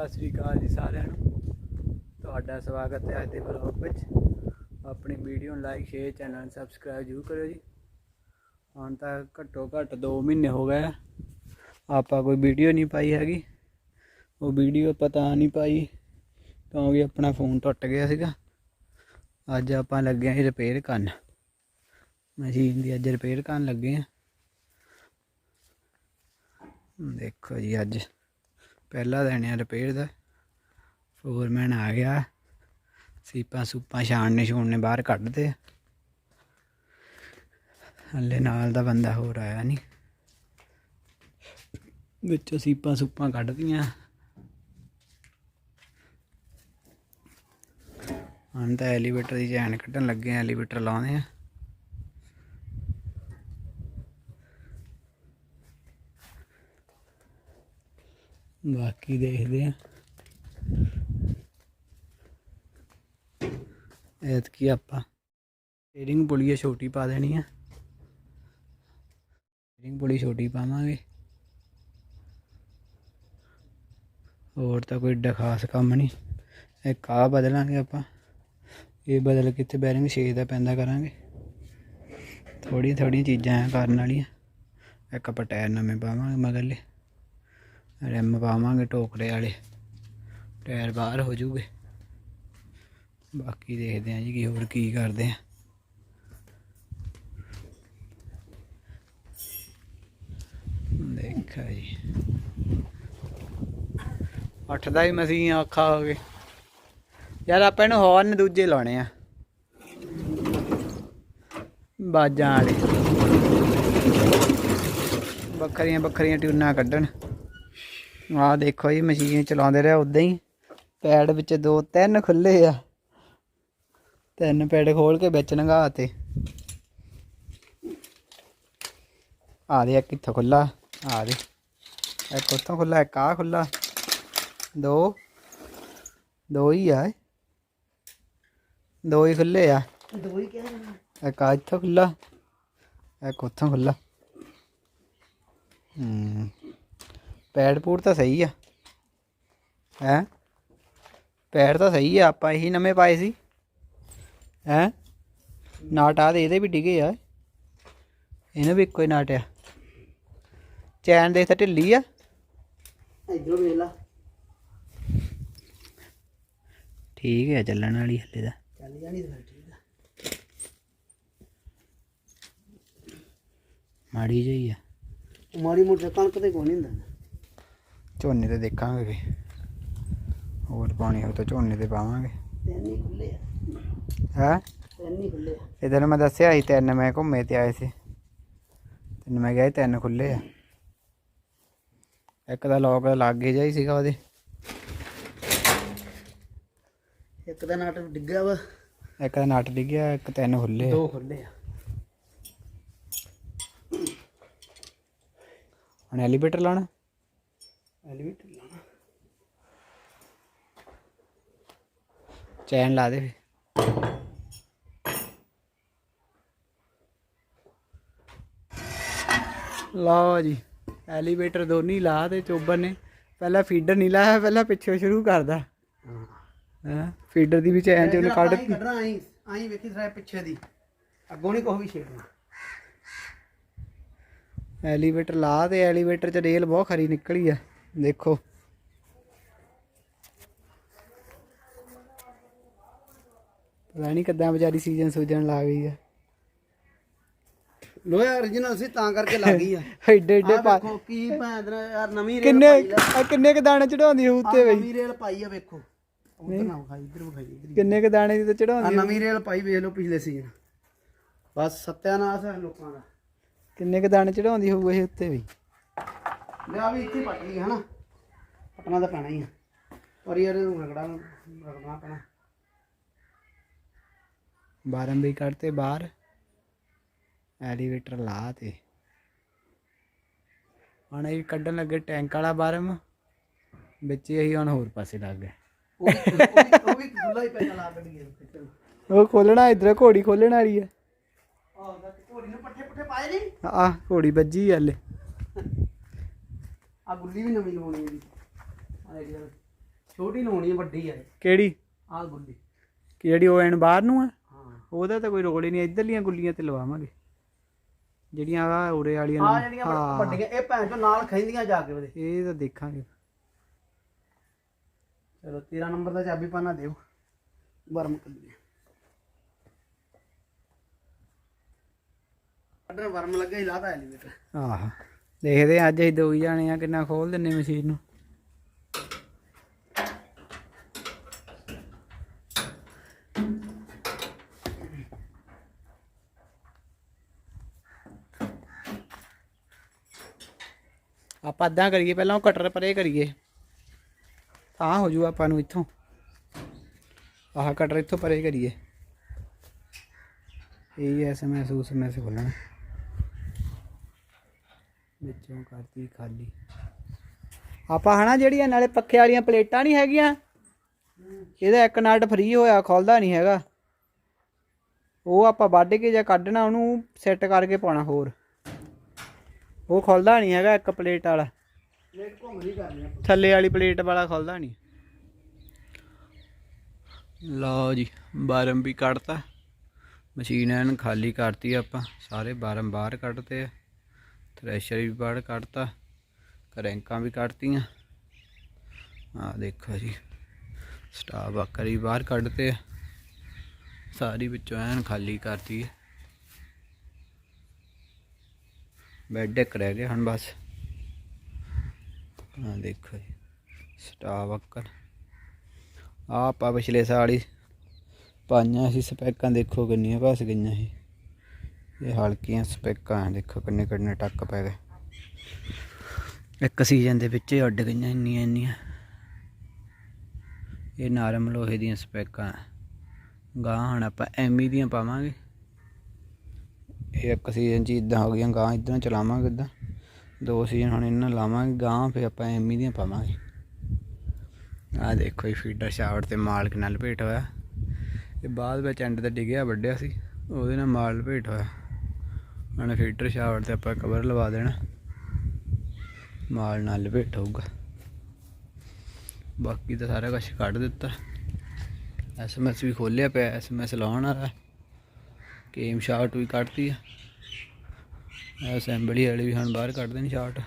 ਸਤਿ ਸ੍ਰੀ ਅਕਾਲ ਜੀ ਸਾਰਿਆਂ ਨੂੰ। ਤੁਹਾਡਾ ਸਵਾਗਤ ਹੈ ਅੱਜ ਦੇ ਵਲੌਗ ਵਿੱਚ। ਆਪਣੀ ਵੀਡੀਓ ਨੂੰ ਲਾਈਕ ਸ਼ੇਅਰ ਚੈਨਲ ਨੂੰ ਸਬਸਕ੍ਰਾਈਬ ਜ਼ਰੂਰ ਕਰਿਓ ਜੀ। ਹੁਣ ਤਾਂ ਘੱਟੋ ਘੱਟ 2 ਮਹੀਨੇ ਹੋ ਗਏ ਆ। ਆਪਾਂ ਕੋਈ ਵੀਡੀਓ ਨਹੀਂ ਪਾਈ ਹੈਗੀ। ਉਹ ਵੀਡੀਓ ਪਤਾ ਨਹੀਂ ਪਾਈ ਕਿਉਂਕਿ ਆਪਣਾ ਫੋਨ ਟੁੱਟ ਗਿਆ ਸੀਗਾ। ਅੱਜ ਆਪਾਂ ਲੱਗੇ ਆਂ ਰਿਪੇਅਰ ਕਰਨ। ਮਸ਼ੀਨ ਦੀ ਅੱਜ ਰਿਪੇਅਰ ਕਰਨ ਲੱਗੇ ਆ ਦੇਖੋ ਜੀ ਅੱਜ। ਪਹਿਲਾ ਦਿਨ ਆ ਰਿਪੇਅਰ ਦਾ। ਫੋਰਮੈਨ ਆ ਗਿਆ। ਸੀਪਾਂ ਸੂਪਾਂ ਛਾਣਨੇ ਛੂਣਨੇ ਬਾਹਰ ਕੱਢਦੇ ਆ। ਨਾਲ ਦਾ ਬੰਦਾ ਹੋਰ ਆਇਆ ਨਹੀਂ ਵਿੱਚੋਂ ਸੀਪਾਂ ਸੂਪਾਂ ਕੱਢਦੀਆਂ। ਹੁਣ ਤਾਂ ਐਲੀਵੇਟਰ ਦੀ ਚੈਨ ਕੱਢਣ ਲੱਗੇ ਐਲੀਵੇਟਰ ਲਾਉਂਦੇ ਆ। ਬਾਕੀ ਦੇਖਦੇ ਆ ਐਤਕੀ ਆਪਾਂ ਸਟੀਅਰਿੰਗ ਪੁਲੀ ਛੋਟੀ ਪਾ ਦੇਣੀ ਆ। ਸਟੀਅਰਿੰਗ ਪੁਲੀ ਛੋਟੀ ਪਾਵਾਂਗੇ। ਹੋਰ ਤਾਂ ਕੋਈ ਏਡਾ ਖਾਸ ਕੰਮ ਨਹੀਂ। ਇੱਕ ਆ ਬਦਲਾਂਗੇ ਆਪਾਂ। ਇਹ ਬਦਲ ਕੇ ਇੱਥੇ ਬੈਰਿੰਗ 6 ਦਾ ਪੈਂਦਾ ਕਰਾਂਗੇ। ਥੋੜੀ ਥੋੜੀ ਚੀਜ਼ਾਂ ਆ ਕਰਨ ਵਾਲੀਆਂ। ਇੱਕ ਆਪਾਂ ਟਾਇਰ ਨਵੇਂ ਪਾਵਾਂਗੇ ਮਗਰਲੇ। ਰਿਮ ਪਾਵਾਂਗੇ ਟੋਕਰੇ ਵਾਲੇ। ਟਾਇਰ ਬਾਹਰ ਹੋ ਜੂਗੇ ਬਾਕੀ ਦੇਖਦੇ ਆਂ ਜੀ ਕੀ ਹੋਰ ਕੀ ਕਰਦੇ ਆਂ। ਦੇਖਾ ਜੀ। ਅੱਠ ਦਾ ਹੀ ਮਸੀਂ ਔਖਾ ਹੋ ਗਏ। ਯਾਰ ਆਪਾਂ ਇਹਨੂੰ ਹੌਰਨ ਦੂਜੇ ਲਾਉਣੇ ਆ। ਬਾਜਾਂ ਵਾਲੇ। ਬੱਕਰੀਆਂ ਬੱਕਰੀਆਂ ਟਿਊਨਾਂ ਕੱਢਣ। ਆਹ ਦੇਖੋ ਜੀ ਮਸ਼ੀਨ ਚਲਾਉਂਦੇ ਰਿਹਾ ਉਦਾਂ ਹੀ। ਪੈਡ ਵਿੱਚ ਦੋ ਤਿੰਨ ਖੁੱਲੇ ਆ। ਤਿੰਨ ਪੈਡ ਖੋਲ ਕੇ ਵਿੱਚ ਨੰਗਾਤੇ। ਆ ਦੇ ਇੱਕ ਇੱਥੋਂ ਖੁੱਲਾ ਆ ਦੇ। ਇੱਕ ਉੱਥੋਂ ਖੁੱਲਾ ਇੱਕ ਆ ਖੁੱਲਾ ਦੋ ਦੋ ਹੀ ਆ ਦੋ ਹੀ ਖੁੱਲੇ ਆ। ਦੋ ਹੀ ਕਿਹਾ ਇੱਕ ਆ ਇੱਥੋਂ ਖੁੱਲਾ ਇੱਕ ਉੱਥੋਂ ਖੁੱਲਾ ਹੂੰ। ਪੈਡ ਪੂੜ ਤਾਂ ਸਹੀ ਆ। ਹੈ? ਪੈਰ ਤਾਂ ਸਹੀ ਆ ਆਪਾਂ ਇਹੀ ਨਵੇਂ ਪਾਏ ਸੀ। ਹੈ? ਨਾਟ ਆ ਦੇ ਇਹਦੇ ਵੀ ਡਿਗੇ ਆ। ਇਹਨੂੰ ਵੀ ਇੱਕੋ ਹੀ ਨਾਟ ਆ। ਚੈਨ ਦੇਖ ਤਾਂ ਢਿੱਲੀ ਆ। ਇਧਰੋਂ ਵੇਖ ਲਾ। ਠੀਕ ਹੈ ਚੱਲਣ ਵਾਲੀ ਹੱਲੇ ਦਾ ਚੱਲ ਜਾਣੀ ਤਾਂ ਠੀਕ ਆ। ਮਾੜੀ ਜਿਹੀ ਆ। ਮਾੜੀ ਮੋਟੀ ਕਣਕ ਤੇ ਕੋਈ ਨਹੀਂ ਹੁੰਦਾ। ਝੋਨੇ ਤੇ ਦੇਖਾਂਗੇ ਵੀ ਹੋਰ ਪਾਣੀ ਹੋ ਤਾਂ ਝੋਨੇ ਤੇ ਪਾਵਾਂਗੇ। ਤਿੰਨ ਖੁੱਲੇ ਹੈ? ਖੁੱਲੇ ਇਧਰ ਮੈਂ ਦੱਸਿਆ ਸੀ ਤਿੰਨ ਮੈਂ ਘੁੰਮੇ ਤੇ ਆਏ ਸੀ। ਤਿੰਨ ਮੈਂ ਗਿਆ ਸੀ ਤਿੰਨ ਖੁੱਲੇ ਆ। ਇੱਕ ਦਾ ਲੋਕ ਲਾਗੇ ਹੀ ਸੀਗਾ ਉਹਦੇ। ਇੱਕ ਦਾ ਨਾਟ ਡਿੱਗਿਆ ਵਾ। ਇੱਕ ਦਾ ਨਟ ਡਿੱਗਿਆ ਇੱਕ ਤਿੰਨ ਖੁੱਲੇ ਆ। ਦੋ ਖੁੱਲੇ ਆ। ਹੁਣ ਐਲੀਵੇਟਰ ਲਾਣਾ ਐਲੀਵੇਟਰ ਲਾਣਾ ਚੈਨ ਲਾ ਦੇ ਫੇ ਲਓ ਜੀ ਐਲੀਵੇਟਰ ਦੋਨੀ ਲਾ ਤੇ ਚੋਬਰ ਨੇ ਪਹਿਲਾਂ ਫੀਡਰ ਨਹੀਂ ਲਾਇਆ ਪਹਿਲਾਂ ਪਿੱਛੋਂ ਸ਼ੁਰੂ ਕਰਦਾ ਹਾਂ ਫੀਡਰ ਦੀ ਵੀ ਚੈਨ ਚੋਂ ਕੱਢ ਆਈ ਕੱਢਣਾ ਆਈ ਆਈ ਵੇਖੀ ਸਰਾ ਪਿੱਛੇ ਦੀ ਅੱਗੋਂ ਨਹੀਂ ਕੋਈ ਵੀ ਛੇੜਨਾ ਐਲੀਵੇਟਰ ਲਾ ਤੇ ਐਲੀਵੇਟਰ ਚ ਰੇਲ ਬਹੁਤ ਖਰੀ ਨਿਕਲੀ ਆ ਦੇਖੋ। ਪਤਾ ਨਹੀਂ ਕਿੱਦਾਂ ਵਿਚਾਰੀ ਸੀਜ਼ਨ ਸੂਜਣ ਲੱਗ ਗਈ ਆ। ਲੋਹਾ origignal ਸੀ ਤਾਂ ਕਰਕੇ ਲੱਗ ਗਈ ਆ। ਐਡੇ ਐਡੇ ਪਾ ਵੇਖੋ ਕੀ ਭੈਣ ਦਾ ਯਾਰ ਨਵੀਂ ਰੇਲ ਕਿੰਨੇ ਪਾਈ ਲੈ ਆ ਕਿੰਨੇ ਕ ਦਾਣੇ ਚੜਾਉਂਦੀ ਹੋਊ ਉੱਤੇ ਬਈ। ਨਵੀਂ ਰੇਲ ਪਾਈ ਆ ਵੇਖੋ। ਉਧਰ ਨਾ ਵਿਖਾਈ ਇੱਧਰ ਵਿਖਾਈ ਇੱਧਰ ਕਿੰਨੇ ਕ ਦਾਣੇ ਦੀ ਤੇ ਆ। ਚੜਾਉਂਦੀ ਨਵੀਂ ਰੇਲ ਪਾਈ ਵੇਖ ਲਓ ਪਿਛਲੇ ਸੀਜ਼ਨ ਬਸ ਸਤਿਆਨਾਸ਼ ਹੈ ਲੋਕਾਂ ਦਾ। ਕਿੰਨੇ ਕ ਦਾਣੇ ਚੜਾਉਂਦੀ ਹੋਊ ਇਹ ਉੱਤੇ ਬਈ। ਲਿਆ ਵੀ ਇੱਥੇ ਪੱਟ ਲਈ ਹਨਾ? ਪਟਣਾ ਤਾਂ ਪੈਣਾ ਹੀ ਆ। ਪਰ ਯਾਰ ਇਹਨੂੰ ਰਗੜਾ ਰਗੜਨਾ ਪੈਣਾ। ਬਾਰਮ ਵੀ ਕੱਢਤੇ ਬਾਹਰ। ਐਲੀਵੇਟਰ ਲਾ ਤੇ। ਹੁਣ ਇਹ ਕੱਢਣ ਲੱਗੇ ਟੈਂਕ ਵਾਲਾ ਬਾਰਮ ਵਿੱਚ ਹੀ ਹੁਣ ਹੋਰ ਪਾਸੇ ਲੱਗ ਗਏ। ਉਹ ਵੀ ਉਹ ਵੀ- ਖੁੱਲਾ ਹੀ ਪੈਣਾ ਲਾ ਕੱਢੀਏ ਉਹ ਖੋਲਣਾ ਇਧਰ ਘੋੜੀ ਖੋਲਣ ਵਾਲੀ ਆ। ਆਹ ਦਾ ਘੋੜੀ ਨੂੰ ਪੱਠੇ ਪੁੱਠੇ ਪਾਏ ਨਹੀਂ ਆ ਘੋੜੀ ਵੱਜੀ ਹਲੇ। ਆ ਗੁੱਲੀ ਵੀ ਨਵੀਂ ਲਵਾਉਣੀ ਇਹਦੀ। ਆ ਛੋਟੀ ਲਾਉਣੀ ਆ ਵੱਡੀ ਆ ਕਿਹੜੀ? ਆਹ ਗੁੱਲੀ। ਕਿਹੜੀ ਉਹ ਐਨ ਬਾਹਰ ਨੂੰ ਆ? ਹਾਂ। ਉਹਦਾ ਤਾਂ ਕੋਈ ਰੋਲ ਹੀ ਨਹੀਂ ਇਧਰਲੀਆਂ ਗੁੱਲੀਆਂ ਤੇ ਲਵਾਵਾਂਗੇ। ਜਿਹੜੀਆਂ ਆ ਉਰੇ ਵਾਲੀਆਂ ਆ ਨੇ। ਜਿਹੜੀਆਂ ਹਾਂ, ਵੱਡੀਆਂ ਇਹ ਭੈਣ ਚੋਂ ਨਾਲ ਖੈਂਦੀਆਂ ਜਾ ਕੇ ਉਹਦੇ। ਇਹ ਤਾਂ ਦੇਖਾਂਗੇ। ਚਲੋ 13 ਨੰਬਰ ਦਾ ਚਾਬੀ ਪਾਣਾ ਦਿਓ। ਵਰਮ ਕੱਢੀਏ ਅਡਰ ਵਰਮ ਲੱਗਾ ਹੀ ਲਾਤਾ ਐਲੀਵੇਟਰ ਆਹ ਦੇਖਦੇ ਹਾਂ ਅੱਜ ਅਸੀਂ ਦੋ ਹੀ ਜਾਣੇ ਆ ਕਿੰਨਾ ਖੋਲ ਦਿੰਨੇ ਮਸ਼ੀਨ ਨੂੰ। ਆਪਾਂ ਅੱਧਾ ਕਰੀਏ, ਪਹਿਲਾਂ ਉਹ ਕਟਰ ਪਰੇ ਕਰੀਏ। ਤਾਂ ਹੋ ਜੂ ਆਪਾਂ ਨੂੰ ਇੱਥੋਂ। ਆਹ ਕਟਰ ਇੱਥੋਂ ਪਰੇ ਕਰੀਏ। ਇਹ ਐਸਐਮਐਸ ਉਸਐਮਐਸ ਖੋਲਣਾ ਵਿੱਚੋਂ ਕਰਤੀ ਖਾਲੀ। ਆਪਾਂ ਹਨਾ ਜਿਹੜੀਆਂ ਨਾਲੇ ਪੱਖੇ ਵਾਲੀਆਂ ਪਲੇਟਾਂ ਨਹੀਂ ਹੈਗੀਆਂ, ਇਹਦਾ ਇੱਕ ਨਟ ਫ੍ਰੀ ਹੋਇਆ, ਖੁੱਲਦਾ ਨਹੀਂ ਹੈਗਾ। ਉਹ ਆਪਾਂ ਵੱਢ ਕੇ ਜਾਂ ਕੱਢਣਾ, ਉਹਨੂੰ ਸੈੱਟ ਕਰਕੇ ਪਾਉਣਾ ਹੋਰ। ਉਹ ਖੁੱਲਦਾ ਨਹੀਂ ਹੈਗਾ ਇੱਕ ਪਲੇਟ ਵਾਲਾ। ਪਲੇਟ ਘੁੰਮਦੀ ਕਰਨੀ ਆ। ਥੱਲੇ ਵਾਲੀ ਪਲੇਟ ਵਾਲਾ ਖੁੱਲਦਾ ਨਹੀਂ। ਲਓ ਜੀ ਬਾਰਮ ਵੀ ਕੱਢਤਾ। ਮਸ਼ੀਨ ਐਨ ਖਾਲੀ ਕਰਤੀ ਆਪਾਂ ਸਾਰੇ ਬਾਰਮ ਬਾਹਰ ਕੱਢਤੇ ਆ। ਥ੍ਰੈਸ਼ਰ ਵੀ ਬਾਹਰ ਕੱਢਤਾ ਕਰੈਂਕਾਂ ਵੀ ਕੱਢਤੀਆਂ। ਆ ਦੇਖੋ ਜੀ ਸਟਾਫ ਆਕਰ ਵੀ ਬਾਹਰ ਕੱਢਤੇ ਆ। ਸਾਰੀ ਵਿੱਚੋਂ ਐਨ ਖਾਲੀ ਕਰਤੀ ਹੈ ਬੈੱਡ ਇੱਕ ਰਹਿ ਗਿਆ ਹੁਣ ਬਸ। ਆ ਦੇਖੋ ਜੀ ਸਟਾਵ ਆਕਰ ਆ ਆਪਾਂ ਪਿਛਲੇ ਸਾਲ ਹੀ ਪਾਈਆਂ ਸੀ ਸਪੈਕਾਂ, ਦੇਖੋ ਕਿੰਨੀਆਂ ਘਸ ਗਈਆਂ ਸੀ। ਇਹ ਹਲਕੀਆਂ ਸਪੈਕਾਂ ਦੇਖੋ ਕਿੰਨੇ ਕਿੰਨੇ ਟੱਕ ਪੈ ਗਏ। ਇੱਕ ਸੀਜ਼ਨ ਦੇ ਵਿੱਚ ਹੀ ਉੱਡ ਗਈਆਂ ਇੰਨੀਆਂ ਇੰਨੀਆਂ। ਇਹ ਨਰਮ ਲੋਹੇ ਦੀਆਂ ਸਪੈਕਾਂ ਗਾਂ ਹੁਣ ਆਪਾਂ ਐਮੀ ਦੀਆਂ ਪਾਵਾਂਗੇ। ਇੱਕ ਸੀਜ਼ਨ ਚ ਇਦਾਂ ਹੋ ਗਈਆਂ ਗਾਂ ਇਦਾਂ ਚਲਾਵਾਂਗੇ ਇਦਾਂ ਦੋ ਸੀਜ਼ਨ ਹੁਣ ਇਹਨਾਂ ਲਾਵਾਂਗੇ ਗਾਂ ਫਿਰ ਆਪਾਂ ਐਮੀ ਦੀਆਂ ਪਾਵਾਂਗੇ। ਆਹ ਦੇਖੋ ਇਹ ਫੀਡਰ ਸ਼ਾਵਰ ਤੇ ਮਾਲ ਕਿੰਨਾ ਲਪੇਟ ਹੋਇਆ। ਇਹ ਬਾਅਦ ਵਿੱਚ ਐਂਡ ਤੇ ਡਿੱਗਿਆ ਵੱਡਿਆ ਸੀ। ਉਹਦੇ ਨਾਲ ਮਾਲ ਲਪੇਟ ਹੋਇਆ। ਹੁਣ ਫੀਡਰ ਸ਼ਾਵਰ ਤੇ ਆਪਾਂ ਕਵਰ ਲਵਾ ਦੇਣਾ। ਮਾਲ ਨਾਲ ਲਪੇਟ ਹੋਊਗਾ। ਬਾਕੀ ਤਾਂ ਸਾਰਾ ਕੁਝ ਕੱਢ ਦਿੱਤਾ। ਐਸਐਮਐਸ ਵੀ ਖੋਲਿਆ ਪਿਆ ਐਸਐਮਐਸ ਲਾਉਣ ਵਾਲਾ। ਕੇਮ ਸ਼ਾਟ ਵੀ ਕੱਢਤੀ ਆ। ਅਸੈਂਬਲੀ ਵਾਲੇ ਵੀ ਹੁਣ ਬਾਹਰ ਕੱਢ ਦੇਣ ਸ਼ਾਟ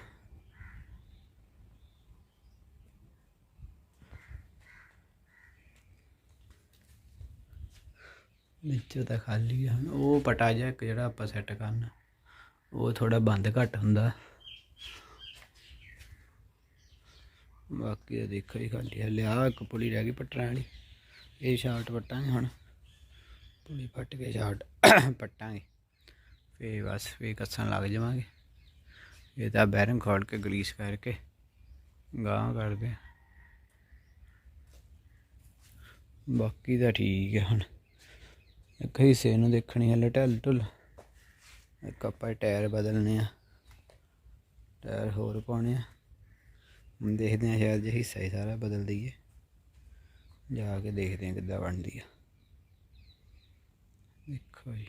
ਨੀਚੇ ਤਾਂ ਖਾਲੀ ਆ ਹੁਣ। ਉਹ ਪਟਾ ਜਿਹਾ ਇੱਕ ਜਿਹੜਾ ਆਪਾਂ ਸੈੱਟ ਕਰਨਾ। ਉਹ ਥੋੜਾ ਬੰਦ ਘੱਟ ਹੁੰਦਾ। ਬਾਕੀ ਤਾਂ ਦੇਖੋ ਹੀ ਖਾਲੀ ਹਲੇ ਆ ਇੱਕ ਪੁਲੀ ਰਹਿ ਗਈ ਪੱਟਣ ਵਾਲੀ। ਇਹ ਸ਼ਾਟ ਪੱਟਾਂਗੇ ਹੁਣ। ਪੁਲੀ ਪੱਟ ਕੇ ਸ਼ਾਟ ਪੱਟਾਂਗੇ। ਫੇ ਬਸ ਫੇ ਕੱਸਣ ਲੱਗ ਜਾਵਾਂਗੇ। ਇਹ ਤਾਂ ਬੈਰਿੰਗ ਖੋਲ ਕੇ ਗਲੀਸ ਕਰਕੇ ਗਾਂ ਕਰਦੇ ਬਾਕੀ ਤਾਂ ਠੀਕ ਹੈ ਹੁਣ। ਇੱਕ ਹਿੱਸੇ ਨੂੰ ਦੇਖਣੀ ਹਲੇ ਢਲ ਢੁਲ ਇੱਕ ਆਪਾਂ ਟਾਇਰ ਬਦਲਨੇ ਆ। ਟਾਇਰ ਹੋਰ ਪਾਉਣੇ ਆ। ਹੁਣ ਦੇਖਦੇ ਆ ਸ਼ਾਇਦ ਜੇ ਹਿੱਸਾ ਹੀ ਸਾਰਾ ਬਦਲ ਦਈਏ। ਜਾ ਕੇ ਦੇਖਦੇ ਆ ਕਿੱਦਾਂ ਬਣਦੀ ਆ। ਦੇਖੋ ਜੀ।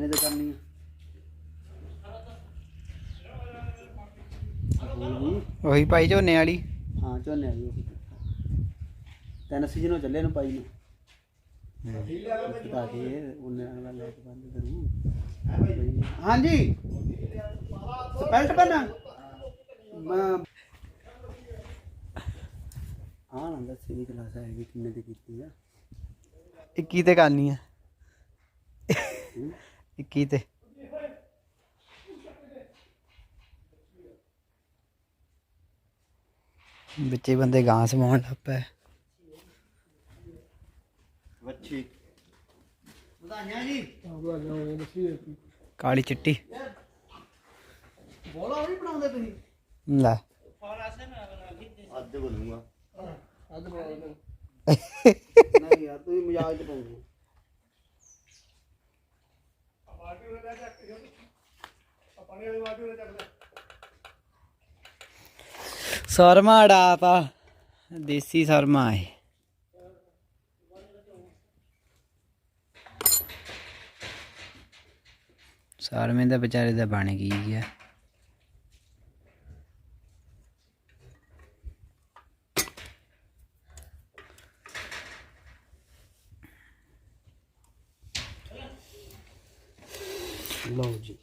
ਕਿੰਨੇ ਤੇ ਕਰਨੀ ਆ? ਉਹੀ ਪਾਈ ਝੋਨੇ ਵਾਲੀ। ਹਾਂ ਝੋਨੇ ਵਾਲੀ ਉਹ। ਤਿੰਨ ਸੀਜ਼ਨ ਹੋ ਚੱਲੇ ਨੂੰ ਪਾਈ ਨੂੰ। ਬਤਾ ਕੇ ਉਹਨੇ ਨਾਲ ਲੈ ਕੇ ਬੰਦ ਕਰੂ। ਹਾਂਜੀ। ਸਪੈਲਟ ਬਣਾ ਮੈਂ ਹਾਂ ਨਾ ਦੱਸ ਇਹ ਕਲਾਸ ਹੈ ਕਿੰਨੇ ਦੀ ਕੀਤੀ ਆ। 21 ਤੇ ਕਰਨੀ ਆ। 21 ਤੇ? ਵਿੱਚੇ ਬੰਦੇ ਗਾਂ ਸਮਾਉਣ ਲੱਗ ਪਏ। ਵੱਛੀ। ਵਧਾਈਆਂ ਜੀ। ਕਾਲੀ ਚਿੱਟੀ। ਬੋਲਾ ਵੀ ਬਣਾਉਂਦੇ ਤੁਸੀਂ? ਲੈ। ਅੱਜ ਬਣੂਗਾ ਨਹੀਂ ਯਾਰ ਤੁਸੀਂ ਮਜ਼ਾਕ ਚ ਪਾਉਂਦੇ ਹੋ। ਸਰਮਾ ਡਾਤਾ ਦੇਸੀ ਸਰਮਾ ਹੈ ਸਰਮੇ ਦਾ ਵਿਚਾਰੇ ਦਾ ਬਣ ਗਈ ਗਿਆ ਲਓ ਜੀ।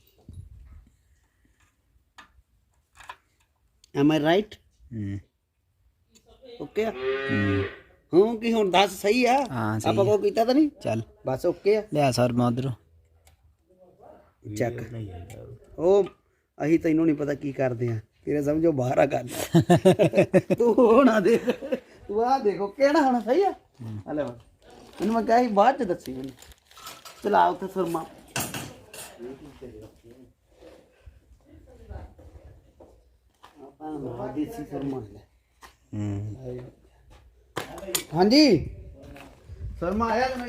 ਐਮ ਆਈ ਰਾਈਟ ਹੂੰ। ਓਕੇ ਆ? ਹੂੰ। ਕੀ ਹੁਣ ਦੱਸ ਸਹੀ ਆ? ਹਾਂ ਸਹੀ ਆਪਾਂ। ਕੋ ਕੀਤਾ ਤਾਂ ਨਹੀਂ? ਚੱਲ। ਬਸ ਓਕੇ ਆ। ਲਿਆ ਸਰਮਾ ਉਧਰੋਂ। ਚੱਕ। ਉਹ ਅਸੀਂ ਤੈਨੂੰ ਨਹੀਂ ਪਤਾ ਕੀ ਕਰਦੇ ਆ। ਤੇਰੇ ਸਮਝੋ ਬਾਹਰ ਆ ਗੱਲ। ਤੂੰ ਹੋਣਾ ਦੇਖ। ਤੂੰ ਆ ਦੇਖੋ ਕਿਹੜਾ ਹੋਣਾ ਸਹੀ ਆ? ਹਲੇ ਮੈਨੂੰ ਮੈਂ ਕਿਹਾ ਸੀ ਬਾਅਦ ਚ ਦੱਸੀ ਮੈਨੂੰ। ਚਲਾ ਉੱਥੇ ਸੁਰਮਾ। ਆਪਾਂ ਦੇਸੀ ਸੁਰਮਾ ਲੈ ਹੂੰ। ਹਾਂਜੀ। ਸ਼ਰਮਾ ਆਇਆ ਤੇ ਮੈਂ